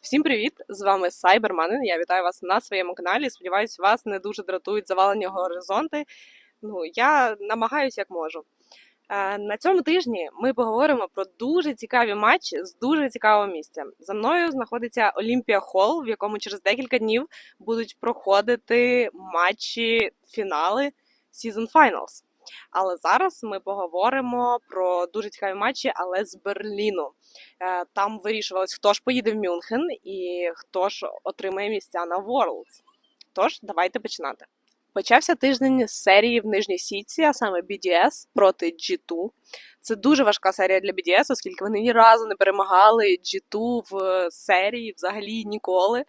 Всім привіт! З вами Сайберманин. Я вітаю вас на своєму каналі. Сподіваюсь, вас не дуже дратують завалені горизонти. Ну, я намагаюся як можу. Е, На цьому тижні ми поговоримо про дуже цікаві матчі з дуже цікавого місця. За мною знаходиться Олімпія Холл, в якому через декілька днів будуть проходити матчі фінали Season Finals. Але зараз ми поговоримо про дуже цікаві матчі, але з Берліну. Е, Там вирішувалось, хто ж поїде в Мюнхен і хто ж отримає місця на Worlds. Тож, давайте починати. Почався тиждень з серії в нижній сітці, а саме BDS проти G2. Це дуже важка серія для BDS, оскільки вони ні разу не перемагали G2 в серії взагалі ніколи.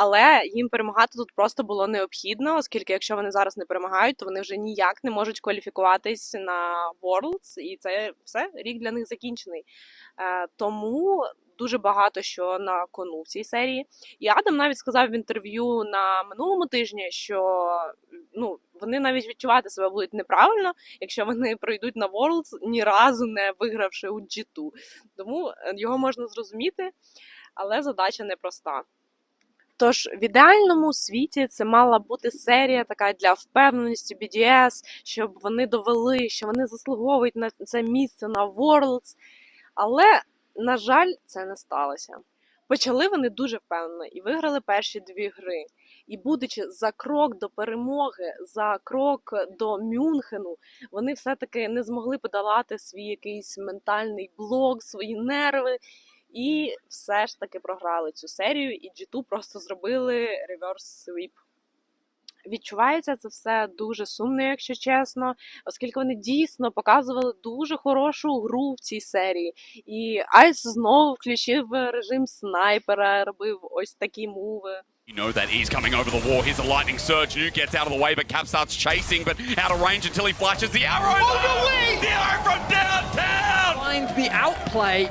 Але їм перемагати тут просто було необхідно, оскільки якщо вони зараз не перемагають, то вони вже ніяк не можуть кваліфікуватись на Worlds, і це все рік для них закінчений. Е, тому дуже багато що на кону в цій серії. І Адам навіть сказав в інтерв'ю на минулому тижні, що ну вони навіть відчувати себе будуть неправильно, якщо вони пройдуть на Worlds, ні разу не вигравши у G2. Тому е, його можна зрозуміти, але задача непроста. Тож в ідеальному світі це мала бути серія така для впевненості BDS, щоб вони довели, що вони заслуговують на це місце на Worlds. Але, на жаль, це не сталося. Почали вони дуже впевнено і виграли перші дві гри. І будучи за крок до перемоги, за крок до Мюнхену, вони все-таки не змогли подолати свій якийсь ментальний блок, свої нерви. І все ж таки програли цю серію, і G2 просто зробили реверс свіп. Відчувається це все дуже сумно, якщо чесно, оскільки вони дійсно показували дуже хорошу гру в цій серії. І Айс знову включив режим снайпера, робив ось такі муви. You know that he's coming over the wall. Here's a lightning surge. New gets out of the way, but Cap starts chasing, but out of range until he flashes the arrow. Oh, the arrow from downtown! find the outplay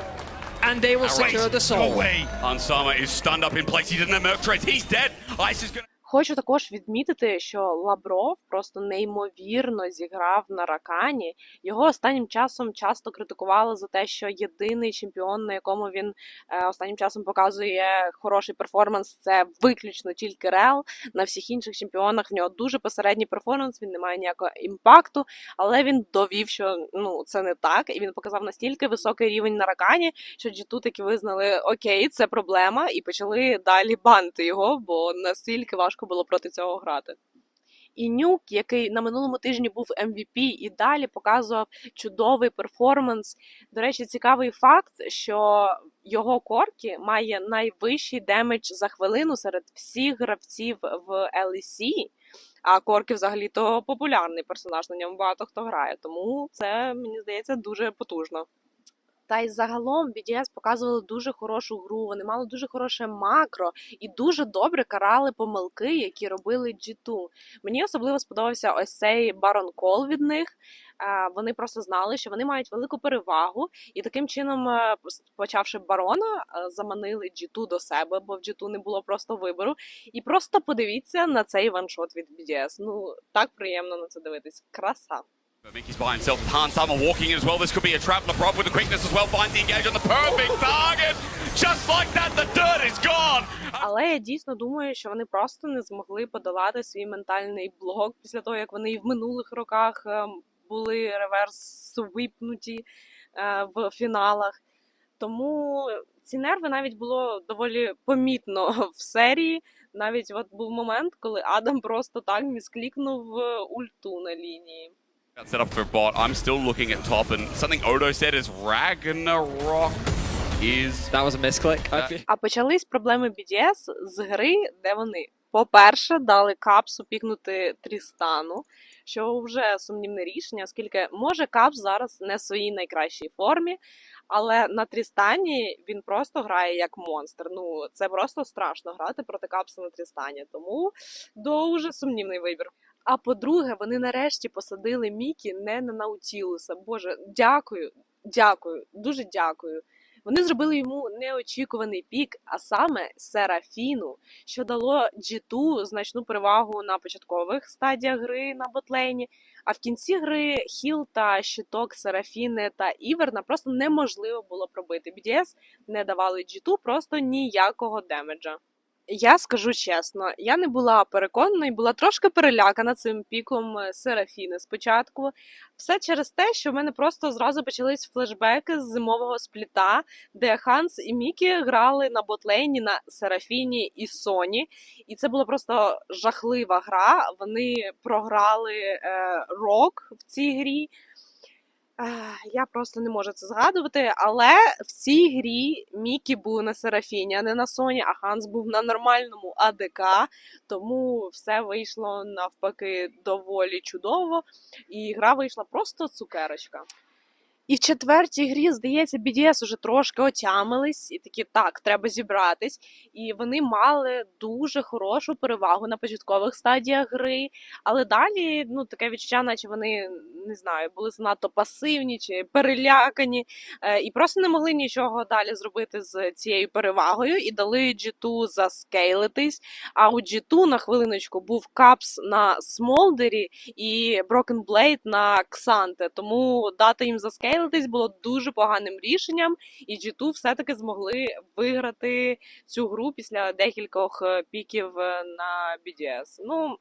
and they will secure the soul. away. Ansama is stunned up in place. He doesn't have Merc. He's dead. Ice is going to. Хочу також відмітити, що Лабров просто неймовірно зіграв на ракані. Його останнім часом часто критикували за те, що єдиний чемпіон, на якому він е, останнім часом показує хороший перформанс, це виключно тільки Рел. На всіх інших чемпіонах в нього дуже посередній перформанс, він не має ніякого імпакту, але він довів, що ну це не так, і він показав настільки високий рівень на ракані, що G2 таки визнали окей, це проблема, і почали далі банити його, бо настільки важко було проти цього грати. І Нюк, який на минулому тижні був MVP і далі показував чудовий перформанс. До речі, цікавий факт, що його коркі має найвищий демедж за хвилину серед всіх гравців в LEC. А Коркі взагалі то популярний персонаж, на ньому багато хто грає, тому це мені здається дуже потужно. Та й загалом BDS показували дуже хорошу гру, вони мали дуже хороше макро і дуже добре карали помилки, які робили G2. Мені особливо сподобався ось цей барон кол від них. Е, Вони просто знали, що вони мають велику перевагу, і таким чином, е, почавши барона, е, заманили G2 до себе, бо в G2 не було просто вибору. І просто подивіться на цей ваншот від BDS. Ну так приємно на це дивитись. Краса. Mickey's by himself. Pansama walking as well. This could be a trap. Lebrov with the quickness as well finds the engage on the perfect target. Just like that, the dirt is gone. Але я дійсно думаю, що вони просто не змогли подолати свій ментальний блок після того, як вони і в минулих роках ем, були реверс випнуті е, в фіналах. Тому ці нерви навіть було доволі помітно в серії. Навіть от був момент, коли Адам просто так місклікнув е, ульту на лінії. Set up for bot. I'm still looking at top, and something Odo said is Ragnarok is. That was a misclick. А почались проблеми BDS з гри, де вони, по-перше, дали капсу пікнути Трістану, що вже сумнівне рішення, оскільки може Капс зараз не в своїй найкращій формі, але на Трістані він просто грає як монстр. Ну це просто страшно грати проти Капса на Трістані. Тому дуже сумнівний вибір. А по-друге, вони нарешті посадили Мікі не на Наутілуса. Боже, дякую, дякую, дуже дякую. Вони зробили йому неочікуваний пік, а саме Серафіну, що дало G2 значну перевагу на початкових стадіях гри на ботлейні. А в кінці гри хіл та щиток Серафіни та Іверна просто неможливо було пробити. BDS не давали G2 просто ніякого демеджа. Я скажу чесно, я не була переконана і була трошки перелякана цим піком е, Серафіни спочатку. Все через те, що в мене просто зразу почались флешбеки з зимового спліта, де Ханс і Мікі грали на ботлейні на Серафіні і Соні. І це була просто жахлива гра. Вони програли е, рок в цій грі. Я просто не можу це згадувати, але в цій грі Мікі був на Серафіні, а не на Соні, а Ханс був на нормальному АДК, тому все вийшло навпаки доволі чудово, і гра вийшла просто цукерочка. І в четвертій грі, здається, BDS уже трошки отямились, і такі так, треба зібратись. І вони мали дуже хорошу перевагу на початкових стадіях гри. Але далі, ну таке відчуття, наче вони не знаю, були занадто пасивні чи перелякані, е, і просто не могли нічого далі зробити з цією перевагою. І дали G2 заскейлитись. А у G2 на хвилиночку був капс на Смолдері і Broken Blade на Ксанте. Тому дати їм заскейлитись було дуже поганим рішенням, і G2 все-таки змогли виграти цю гру після декількох е, піків е, на BDS. Ну.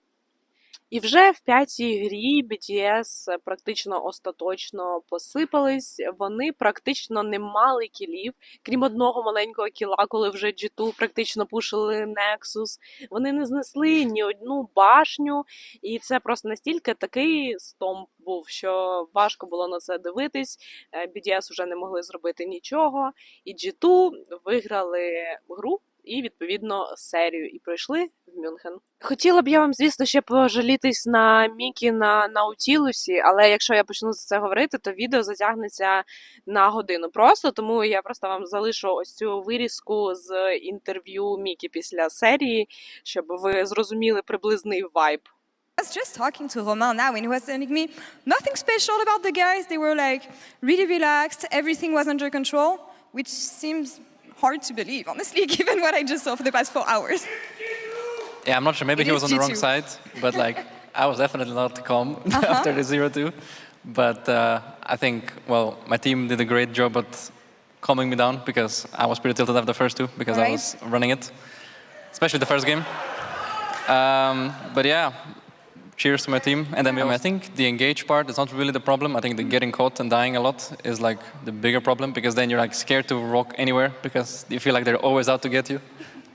І вже в п'ятій грі BTS практично остаточно посипались. Вони практично не мали кілів, крім одного маленького кіла, коли вже G2 практично пушили Nexus. Вони не знесли ні одну башню, і це просто настільки такий стомп був, що важко було на це дивитись. Е, BTS вже не могли зробити нічого. І G2 виграли гру і відповідно серію і пройшли в Мюнхен. Хотіла б я вам, звісно, ще пожалітись на Мікі на Наутілусі, але якщо я почну за це говорити, то відео затягнеться на годину просто. Тому я просто вам залишу ось цю вирізку з інтерв'ю Мікі після серії, щоб ви зрозуміли приблизний вайб. I was just talking to Romain now, and he was telling me nothing special about the guys. They were like really relaxed, everything was under control, which seems hard to believe, honestly, given what I just saw for the past four hours. Yeah, I'm not sure. Maybe It he was on the wrong side, but like I was definitely not calm after the zero-two. But uh, I think well, my team did a great job at calming me down because I was pretty tilted after the first two because I was running it, especially the first game. Um, but yeah, cheers to my team. And then I think the engage part is not really the problem. I think the getting caught and dying a lot is like the bigger problem because then you're like scared to rock anywhere because you feel like they're always out to get you.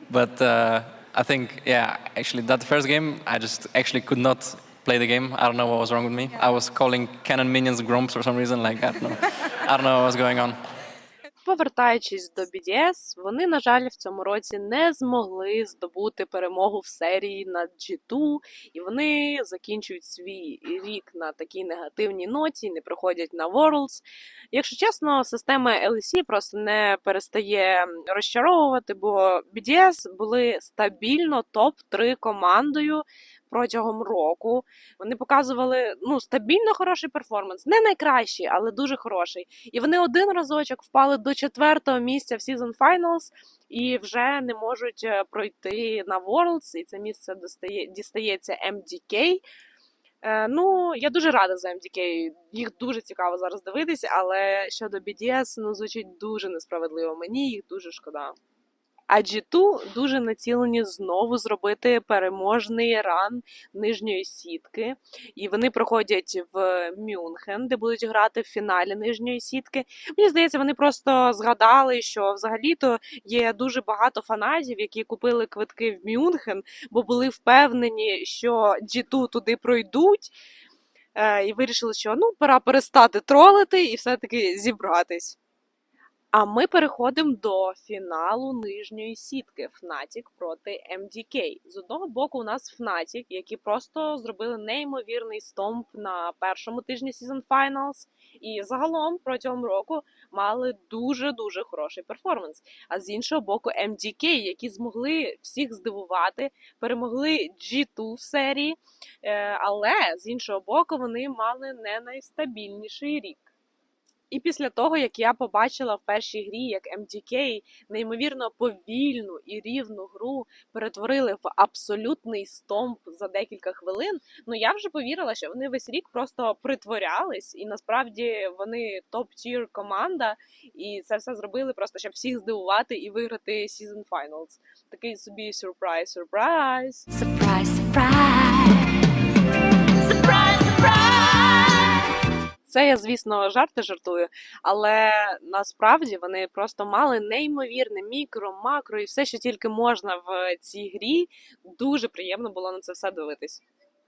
But uh, I think, yeah, actually, that first game, I just actually could not play the game. I don't know what was wrong with me. I was calling cannon minions grumps for some reason. Like, I don't know. I don't know what was going on. Повертаючись до BDS, вони, на жаль, в цьому році не змогли здобути перемогу в серії над G2, і вони закінчують свій рік на такій негативній ноті, не проходять на Worlds. Якщо чесно, система LEC просто не перестає розчаровувати, бо BDS були стабільно топ-3 командою. Протягом року вони показували ну стабільно хороший перформанс, не найкращий, але дуже хороший. І вони один разочок впали до четвертого місця в Season Finals і вже не можуть е, пройти на Worlds, і це місце достає, дістається MDK. Е, ну, я дуже рада за MDK. Їх дуже цікаво зараз дивитися, але щодо BDS, ну звучить дуже несправедливо. Мені їх дуже шкода. А G2 дуже націлені знову зробити переможний ран нижньої сітки. І вони проходять в Мюнхен, де будуть грати в фіналі нижньої сітки. Мені здається, вони просто згадали, що взагалі-то є дуже багато фанатів, які купили квитки в Мюнхен, бо були впевнені, що G2 туди пройдуть. Е, І вирішили, що ну пора перестати тролити і все-таки зібратись. А ми переходимо до фіналу нижньої сітки Fnatic проти MDK. З одного боку, у нас Fnatic, які просто зробили неймовірний стомп на першому тижні Season Finals, і загалом протягом року мали дуже дуже хороший перформанс. А з іншого боку, MDK, які змогли всіх здивувати, перемогли G2 в серії, е, але з іншого боку, вони мали не найстабільніший рік. І після того, як я побачила в першій грі, як MDK неймовірно повільну і рівну гру перетворили в абсолютний стомп за декілька хвилин, ну я вже повірила, що вони весь рік просто притворялись, і насправді вони топ-тір команда, і це все зробили просто, щоб всіх здивувати і виграти Season Finals. Такий собі сюрприз, сюрприз. Surprise, surprise. Surprise. Це я, звісно, жарти жартую, але насправді вони просто мали неймовірне мікро, макро і все, що тільки можна в цій грі. Дуже приємно було на це все дивитись.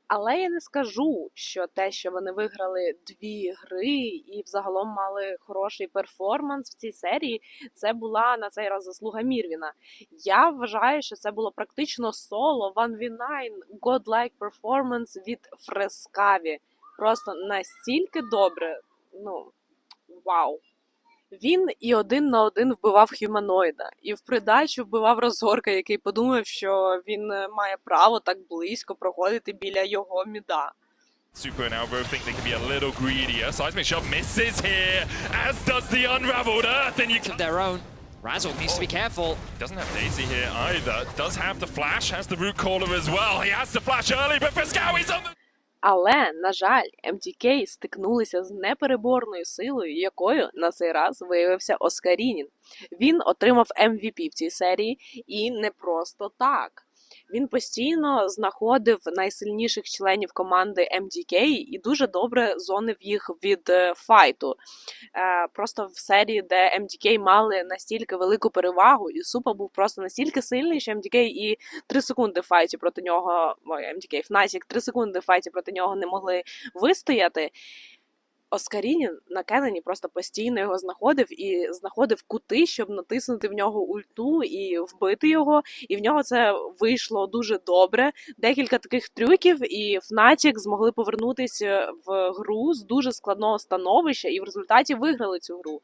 Але я не скажу, що те, що вони виграли дві гри і взагалом мали хороший перформанс в цій серії, це була на цей раз заслуга Мірвіна. Я вважаю, що це було практично соло 1v9 godlike performance від Фрескаві. Просто настільки добре. Ну вау. Він і один на один вбивав хуманоїда, і в придачу вбивав розгорка, який подумав, що він е, має право так близько проходити біля його міда. Super and Alvaro think they can be a little greedier. Seismic Shove misses here, as does the Unraveled Earth, and you can... their own. Razzle needs to be careful. Doesn't have Daisy here either. Does have the flash, has the root caller as well. He has to flash early, but Frescowi's on the... Але, на жаль, MTK стикнулися з непереборною силою, якою на цей раз виявився Оскарінін. Він отримав MVP в цій серії, і не просто так. Він постійно знаходив найсильніших членів команди MDK і дуже добре зонив їх від е, файту. Е, просто в серії, де MDK мали настільки велику перевагу, і Супа був просто настільки сильний, що MDK і 3 секунди в файті проти нього, ой, MDK, Fnatic 3 секунди в файті проти нього не могли вистояти. Оскарінін на Кеннені просто постійно його знаходив і знаходив кути, щоб натиснути в нього ульту і вбити його. І в нього це вийшло дуже добре. Декілька таких трюків, і Фнатік змогли повернутися в гру з дуже складного становища, і в результаті виграли цю гру.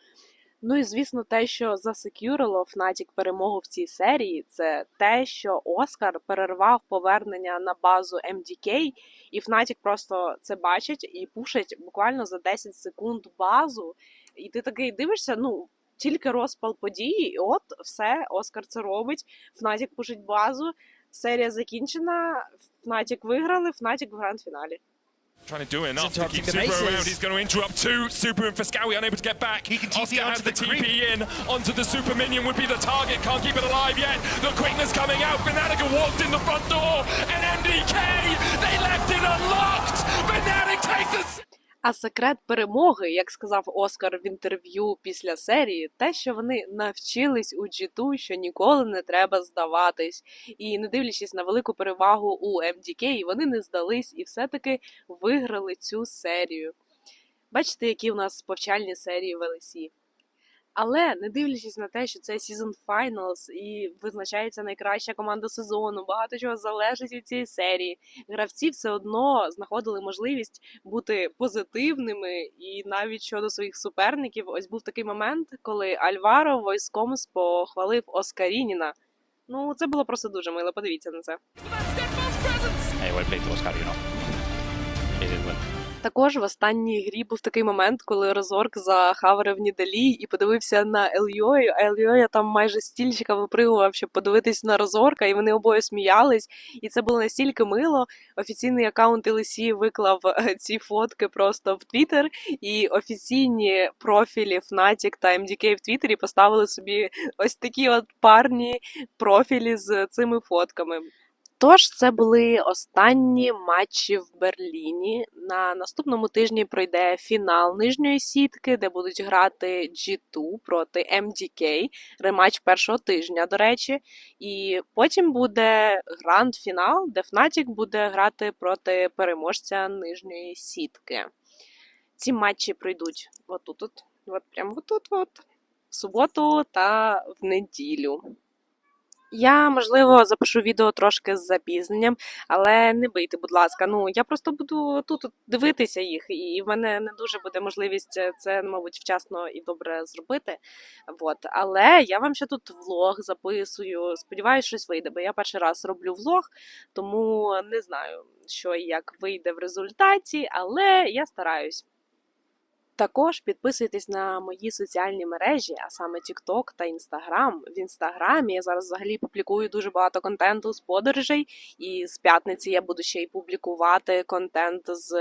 Ну і звісно, те, що засекюрило Fnatic перемогу в цій серії, це те, що Оскар перервав повернення на базу MDK, і Fnatic просто це бачить і пушить буквально за 10 секунд базу. І ти такий дивишся, ну. Тільки розпал події, і от все, Оскар це робить. Fnatic пушить базу, серія закінчена. Fnatic виграли, Fnatic в гранд-фіналі. Trying to do enough to interrupting keep Super races. around. He's going to interrupt two. Super and Frescowi unable to get back. He can TP Oscar has onto the the TP in. Onto the Super Minion would be the target. Can't keep it alive yet. The quickness coming out. Fnatic walked in the front door. And MDK, they left it unlocked. Fnatic take the... А секрет перемоги, як сказав Оскар в інтерв'ю після серії, те, що вони навчились у джиту, що ніколи не треба здаватись, і не дивлячись на велику перевагу у MDK, вони не здались і все-таки виграли цю серію. Бачите, які у нас повчальні серії в LEC. Але не дивлячись на те, що це Season Finals і визначається найкраща команда сезону, багато чого залежить від цієї серії. Гравці все одно знаходили можливість бути позитивними і навіть щодо своїх суперників. Ось був такий момент, коли Альваро Войскомс похвалив Оскарініна. Ну, це було просто дуже мило. Подивіться на це. Hey, Також в останній грі був такий момент, коли Розорк захаварив Нідалі і подивився на Ельйою, а Ельйоя там майже стільчика випригував, щоб подивитись на Розорка, і вони обоє сміялись. І це було настільки мило. Офіційний аккаунт LEC виклав е, ці фотки просто в Твіттер, і офіційні профілі Fnatic та MDK в Твіттері поставили собі ось такі от парні профілі з цими фотками. Тож це були останні матчі в Берліні. На наступному тижні пройде фінал нижньої сітки, де будуть грати G2 проти MDK, рематч першого тижня, до речі. І потім буде гранд-фінал, де Fnatic буде грати проти переможця нижньої сітки. Ці матчі пройдуть отут, от, от прямо отут, от, в суботу та в неділю. Я, можливо, запишу відео трошки з запізненням, але не бийте, будь ласка. Ну я просто буду тут дивитися їх, і в мене не дуже буде можливість це, мабуть, вчасно і добре зробити. От. Але я вам ще тут влог записую. Сподіваюсь, щось вийде, бо я перший раз роблю влог, тому не знаю, що і як вийде в результаті, але я стараюсь. Також підписуйтесь на мої соціальні мережі, а саме TikTok та Instagram. В інстаграмі я зараз взагалі публікую дуже багато контенту з подорожей, і з п'ятниці я буду ще й публікувати контент з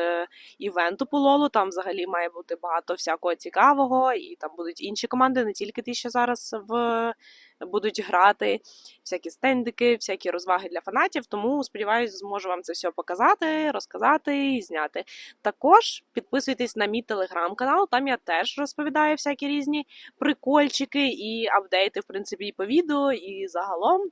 івенту пололу. Там взагалі має бути багато всякого цікавого, і там будуть інші команди, не тільки ті, що зараз в будуть грати, всякі стендики, всякі розваги для фанатів. Тому сподіваюся, зможу вам це все показати, розказати і зняти. Також підписуйтесь на мій телеграм-канал. Там я теж розповідаю всякі різні прикольчики і апдейти, в принципі, і по відео, і загалом.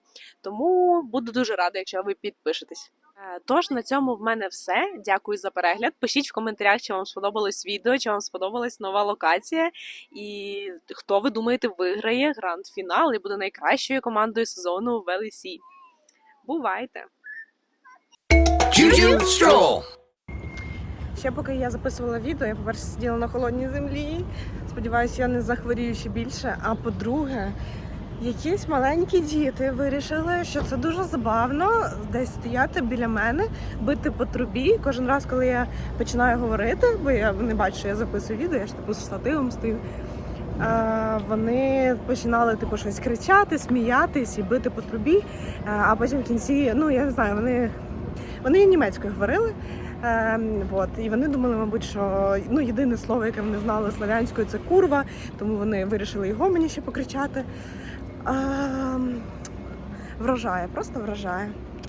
Тому буду дуже рада, якщо ви підпишетесь. Е, Тож на цьому в мене все. Дякую за перегляд. Пишіть в коментарях, чи вам сподобалось відео, чи вам сподобалась нова локація, і хто ви думаєте виграє гранд-фінал і буде найкращою командою сезону в LEC. Бувайте! Ще поки я записувала відео, я по-перше сиділа на холодній землі. Сподіваюся, я не захворію ще більше. А по-друге, якісь маленькі діти вирішили, що це дуже забавно десь стояти біля мене, бити по трубі. Кожен раз, коли я починаю говорити, бо я вони бачать, що я записую відео, я ж типу з штативом стою. Е, Вони починали типу щось кричати, сміятись і бити по трубі. Е, А потім в кінці, ну я не знаю, вони, вони німецькою говорили. Ем, вот. І вони думали, мабуть, що ну, єдине слово, яке вони знали слов'янською, це курва, тому вони вирішили його мені ще покричати. Вражає, просто вражає.